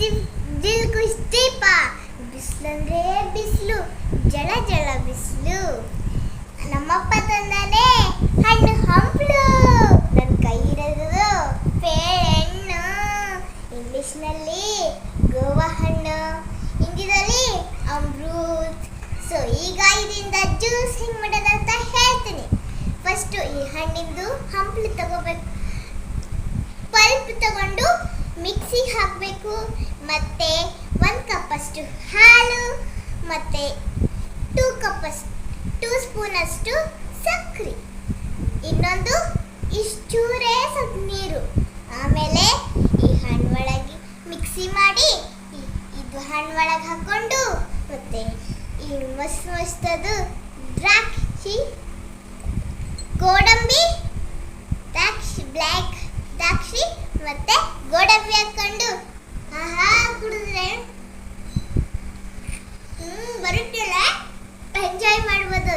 ದಿಲ್ ದೀಪ ಬಿಸಿಲಂದ್ರೆ ಬಿಸಿಲು, ಜಳ ಜಳ ಬಿಸಿಲು. ನಮ್ಮಪ್ಪ ತಂದಾನೆ ಹಣ್ಣು ಹಂಪ್ಲು. ನನ್ನ ಕೈ ಇರೋದು ಪೇಳೆಹಣ್ಣು ಇಂಗ್ಲಿಷ್ನಲ್ಲಿ ಗೋವಾ ಹಣ್ಣು, ಹಿಂದಿದಲ್ಲಿ ಅಮೃತ್. ಸೊ ಈಗ ಇದರಿಂದ ಜ್ಯೂಸ್ ಹೆಂಗೆ ಮಾಡೋದಂತ ಹೇಳ್ತೀನಿ. ಫಸ್ಟು ಈ ಹಣ್ಣಿಂದು ಹಂಪ್ಲು ತಗೋಬೇಕು. ಮಿಕ್ಸಿಗೆ ಹಾಕಬೇಕು, ಮತ್ತೆ ಒಂದು ಕಪ್ಪಷ್ಟು ಹಾಲು, ಮತ್ತೆ ಟೂ ಕಪ್ಪಷ್ಟು ಟೂ ಸ್ಪೂನಷ್ಟು ಸಕ್ಕರೆ ಇನ್ನೊಂದು ಇಷ್ಟೂರೇ ಸ್ವಲ್ಪ ನೀರು. ಆಮೇಲೆ ಈ ಹಣ್ಣು ಒಳಗೆ ಮಿಕ್ಸಿ ಮಾಡಿ ಇದು ಹಣ್ಣು ಒಳಗೆ ಹಾಕ್ಕೊಂಡು, ಮತ್ತೆ ಈ ಮಸ್ತ್ ಮಸ್ತದು ದ್ರಾಕ್ಷಿ, ಗೋಡಂಬಿ, ದ್ರಾಕ್ಷಿ, ಬ್ಲ್ಯಾಕ್ ದ್ರಾಕ್ಷಿ, ಮತ್ತೆ ಗೋಡಂಬಿ ಹಾಕೊಂಡು ಆಹಾ ಕುಡಿದ್ರೆ? ಹ್ಮ್ ಬರುತ್ತಲ್ಲ ಎಂಜಾಯ್ ಮಾಡ್ಬೋದು.